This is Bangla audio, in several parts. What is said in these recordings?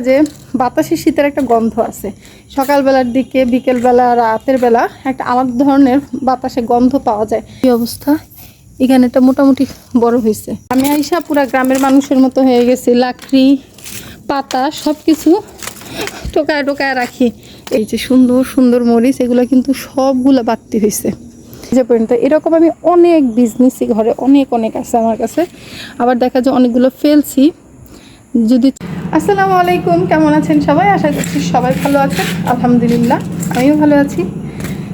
যে বাতাসে শীতের একটা গন্ধ আছে। সকালবেলার দিকে, বিকেলবেলা, রাতের বেলা একটা আলাদা ধরনের বাতাসে গন্ধ পাওয়া যায়। এই অবস্থা? এখানে এটা মোটামুটি বড় হয়েছে। আমি আইসা পুরা গ্রামের মানুষের মতো হয়ে গেছি। লাকড়ি, পাতা সব কিছু টোকায় টোকায় রাখি। এই যে সুন্দর সুন্দর মরিচ, এগুলো কিন্তু সবগুলো বাড়তি হয়েছে। যে পর্যন্ত এরকম আমি অনেক বিজনেসই ঘরে অনেক অনেক আছে আমার কাছে। আবার দেখা যায় অনেকগুলো ফেলছি। যদি আসসালামু আলাইকুম, কেমন আছেন সবাই? আশা করছি সবাই ভালো আছেন। আলহামদুলিল্লাহ, আমিও ভালো আছি।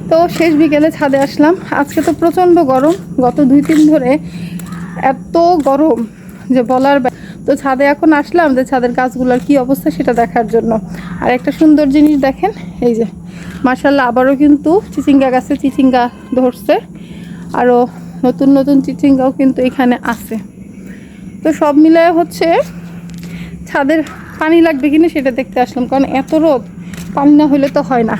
তো শেষ বিকেলে ছাদে আসলাম। আজকে তো প্রচণ্ড গরম। গত দুই দিন ধরে এত গরম যে বলার তো ছাদে এখন আসলাম যে ছাদের গাছগুলোর কি অবস্থা সেটা দেখার জন্য। আর একটা সুন্দর জিনিস দেখেন, এই যে মার্শাল্লাহ আবারও কিন্তু চিচিঙ্গা গাছে চিচিঙ্গা ধরছে। আরও নতুন নতুন চিচিঙ্গাও কিন্তু এখানে আছে। তো সব মিলায় হচ্ছে ছাদের পানি লাগবে কিনা সেটা দেখতে আসলাম, কারণ এত রোদ, পানি না হলে তো হয় না।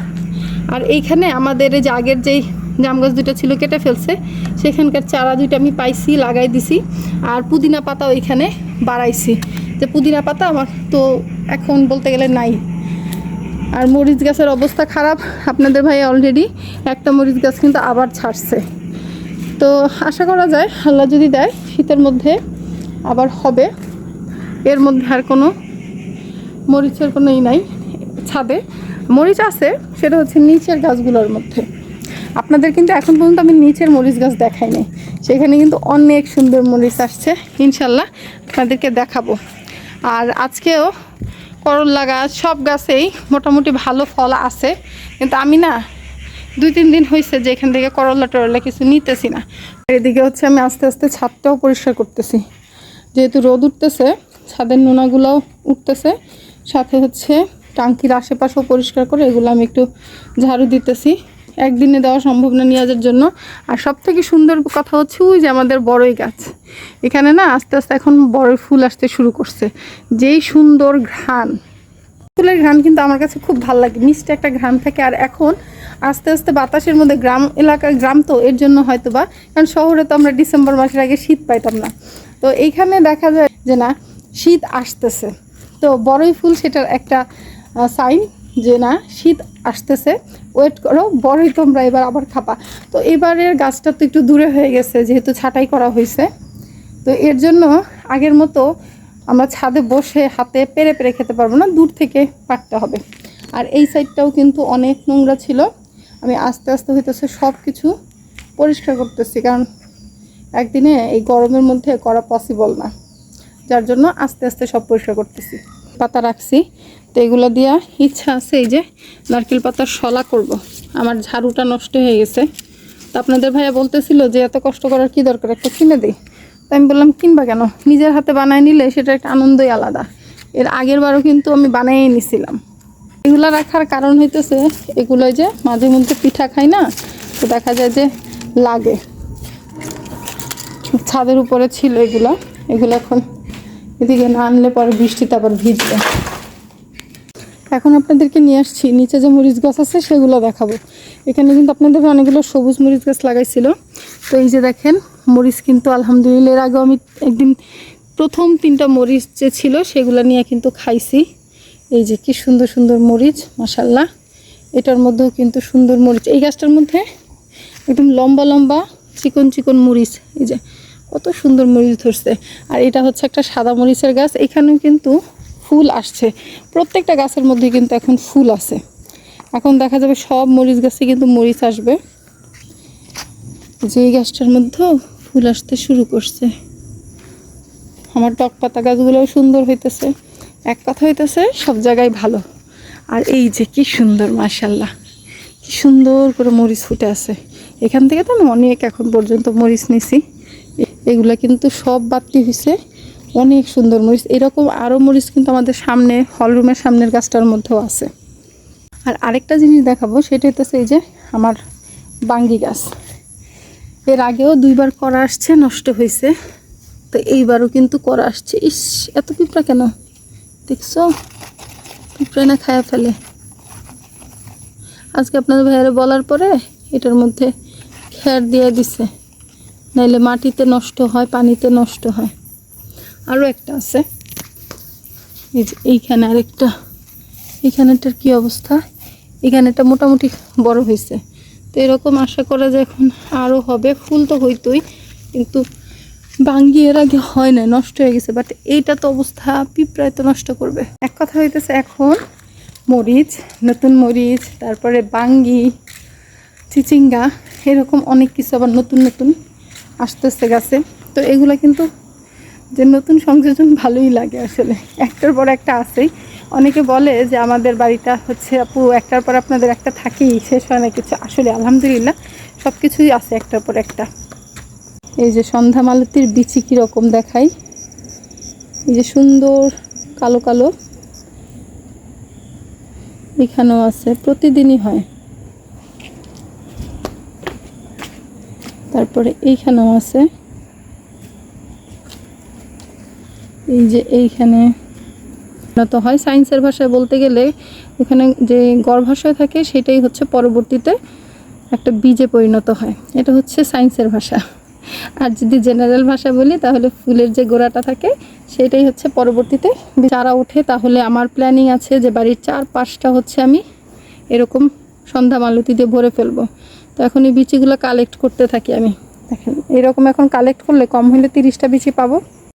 আর এইখানে আমাদের যে আগের যেই জাম গাছ দুটো ছিল কেটে ফেলছে, সেখানকার চারা দুইটা আমি পাইছি, লাগাই দিছি, আর পুদিনা পাতা ওইখানে বাড়াইছি। যে পুদিনা পাতা আমার তো এখন বলতে গেলে নাই। আর মরিচ গাছের অবস্থা খারাপ, আপনাদের ভাই অলরেডি একটা মরিচ গাছ কিন্তু আবার ছাড়ছে। তো আশা করা যায়, আল্লাহ যদি দেয়, শীতের মধ্যে আবার হবে। এর মধ্যে আর কোনো মরিচের কোনো ই নাই ছাদে। মরিচ আছে, সেটা হচ্ছে নিচের গাছগুলোর মধ্যে। আপনাদের কিন্তু এখন পর্যন্ত আমি নিচের মরিচ গাছ দেখাই নাই। সেখানে কিন্তু অনেক সুন্দর মরিচ আসছে, ইনশাল্লাহ আপনাদেরকে দেখাবো। আর আজকেও করল্লা গাছ, সব গাছেই মোটামুটি ভালো ফল আছে। কিন্তু আমি না দুই তিন দিন হয়েছে যে এখান থেকে করল্লা টরল্লা কিছু নিতেছি না। এদিকে হচ্ছে আমি আস্তে আস্তে ছাদটাও পরিষ্কার করতেছি। যেহেতু রোদ উঠতেছে ছাদের নোনাগুলোও উঠতেছে। সাথে হচ্ছে টাঙ্কির আশেপাশেও পরিষ্কার করে এগুলো আমি একটু ঝাড়ু দিতেছি। একদিনে দেওয়া সম্ভব না নিয়াজের জন্য। আর সব থেকে সুন্দর কথা হচ্ছে ওই যে আমাদের বড়ই গাছ। এখানে না আস্তে আস্তে এখন বড়ই ফুল আসতে শুরু করছে। যেই সুন্দর ঘ্রাণ। ফুলের ঘ্রাণ কিন্তু আমার কাছে খুব ভালো লাগে। মিষ্টি একটা ঘ্রাণ থাকে। আর এখন আস্তে আস্তে বাতাসের মধ্যে গ্রাম এলাকার গ্রাম তো এর জন্য হয়তো বা কারণ শহরে তো আমরা ডিসেম্বর মাসের আগে শীত পাইতাম না। তো এইখানে দেখা যায় যে না শীত আসতেছে। তো বড়ই ফুল সেটার একটা সাইন যে না, শীত আসতেছে। ওয়েট করো, বড়ই তোমরা এবার আবার খাপা তো এবারের গাছটা তো একটু দূরে হয়ে গেছে, যেহেতু ছাঁটাই করা হয়েছে তো এর জন্য আগের মতো আমরা ছাদে বসে হাতে পেরে পেরে খেতে পারব না, দূর থেকে পারতে হবে। আর এই সাইডটাও কিন্তু অনেক নোংরা ছিল। আমি আস্তে আস্তে হইতেছে সব কিছু পরিষ্কার করতেছি, কারণ একদিনে এই গরমের মধ্যে করা পসিবল না। যার জন্য আস্তে আস্তে সব পরিষ্কার করতেছি। পাতা রাখছি। তো এগুলো দিয়া ইচ্ছা আছে এই যে নারকেল পাতার শলা করব। আমার ঝাড়ুটা নষ্ট হয়ে গেছে। তো আপনাদের ভাইয়া বলতেছিল যে এত কষ্ট করার কি দরকার? একটা কিনে দিই। তো আমি বললাম, কিনবা কেন? নিজের হাতে বানায় নিলে সেটা একটা আনন্দই আলাদা। এর আগের বারও কিন্তু আমি বানাইয়ে নিছিলাম। এগুলো রাখার কারণ হইতেছে এগুলো যে মাঝে মধ্যে পিঠা খাই না, তো দেখা যায় যে লাগে। ছাদের উপরে ছিল এগুলো। এগুলো এখন এদিকে না আনলে পরে বৃষ্টিতে আবার ভিজবে। এখন আপনাদেরকে নিয়ে আসছি। নিচে যে মরিচ গাছ আছে সেগুলো দেখাবো। এখানে কিন্তু আপনাদের অনেকগুলো সবুজ মরিচ গাছ লাগাইছিল। তো এই যে দেখেন, মরিচ কিন্তু আলহামদুলিল্লাহ এর আগেও আমি একদিন প্রথম তিনটা মরিচ যে ছিল সেগুলো নিয়ে কিন্তু খাইছি। এই যে কি সুন্দর সুন্দর মরিচ মাসাল্লাহ এটার মধ্যেও কিন্তু সুন্দর মরিচ। এই গাছটার মধ্যে একদম লম্বা লম্বা চিকন চিকন মরিচ। এই যে কত সুন্দর মরিচ ধরছে। আর এটা হচ্ছে একটা সাদা মরিচের গাছ। এখানেও কিন্তু ফুল আসছে। প্রত্যেকটা গাছের মধ্যে কিন্তু এখন ফুল আছে। এখন দেখা যাবে সব মরিচ গাছে কিন্তু মরিচ আসবে। যে গাছটার মধ্যেও ফুল আসতে শুরু করছে। আমার টক পাতা গাছগুলোও সুন্দর হইতেছে। এক কথা হইতেছে, সব জায়গায় ভালো। আর এই যে কি সুন্দর মাশাল্লাহ কি সুন্দর করে মরিচ ফুটে আছে। এখান থেকে তো আমি অনেক এখন পর্যন্ত মরিচ নিছি। এগুলা কিন্তু সব বাতি হয়েছে অনেক সুন্দর মরিচ। এরকম আরও মরিচ কিন্তু আমাদের সামনে হল রুমের সামনের গাছটার মধ্যেও আছে। আর আরেকটা জিনিস দেখাবো, সেটা হইতেছে এই যে আমার বাঙ্গি গাছ। এর আগেও দুইবার করা আসছে, নষ্ট হয়েছে তো এইবারও কিন্তু করা আসছে। ইস, এত পিঁপড়া কেন? দেখছ? পিঁপড়া না খায়া ফেলে। আজকে আপনাদের ভাইয়ারে বলার পরে এটার মধ্যে খ্যার দিয়ে দিছে। নাইলে মাটিতে নষ্ট হয়, পানিতে নষ্ট হয়। আরও একটা আছে। এই যে এইখানে আরেকটা। এখানেটার কি অবস্থা? এখানেটা মোটামুটি বড় হয়েছে। তো এরকম আশা করা যায় এখন আরও হবে। ফুল তো হইতোই, কিন্তু বাঙ্গি এর আগে হয় না নষ্ট হয়ে গেছে। বাট এইটা তো অবস্থা, পিঁপড়ায় তো নষ্ট করবে। এক কথা হইতেছে এখন, মরিচ, নতুন মরিচ, তারপরে বাঙ্গি, চিচিঙ্গা, এরকম অনেক কিছু আবার নতুন নতুন আসতেছে গাছে। তো এগুলো কিন্তু যে নতুন সংযোজন ভালোই লাগে আসলে। একটার পর একটা আছেই। অনেকে বলে যে আমাদের বাড়িটা হচ্ছে, আপু, একটার পর আপনাদের একটা থাকেই, শেষ হয় না কিছু। আসলে আলহামদুলিল্লাহ সব কিছুই আছে একটার পর একটা। এই যে সন্ধ্যা মালতির বিচি কীরকম দেখাই। এই যে সুন্দর কালো কালো। এখানেও আছে, প্রতিদিনই হয়। তারপরে এইখানেও আছে। এই যে এইখানে তো হয় সায়েন্সের ভাষায় বলতে গেলে এখানে যে গর্ভাশয় থাকে সেটাই হচ্ছে পরবর্তীতে একটা বীজে পরিণত হয়। এটা হচ্ছে সায়েন্সের ভাষা। আর যদি জেনারেল ভাষা বলি, তাহলে ফুলের যে গোড়াটা থাকে, সেটাই হচ্ছে পরবর্তীতে। চারা ওঠে, তাহলে আমার প্ল্যানিং আছে যে বাড়ির চার পাঁচটা হচ্ছে আমি এরকম সন্ধ্যা মালতি দিয়ে ভরে ফেলব। তো এখন এই বিচিগুলো কালেক্ট করতে থাকি আমি। দেখেন, এরকম এখন কালেক্ট করলে কম হলে তিরিশটা বিচি পাবো।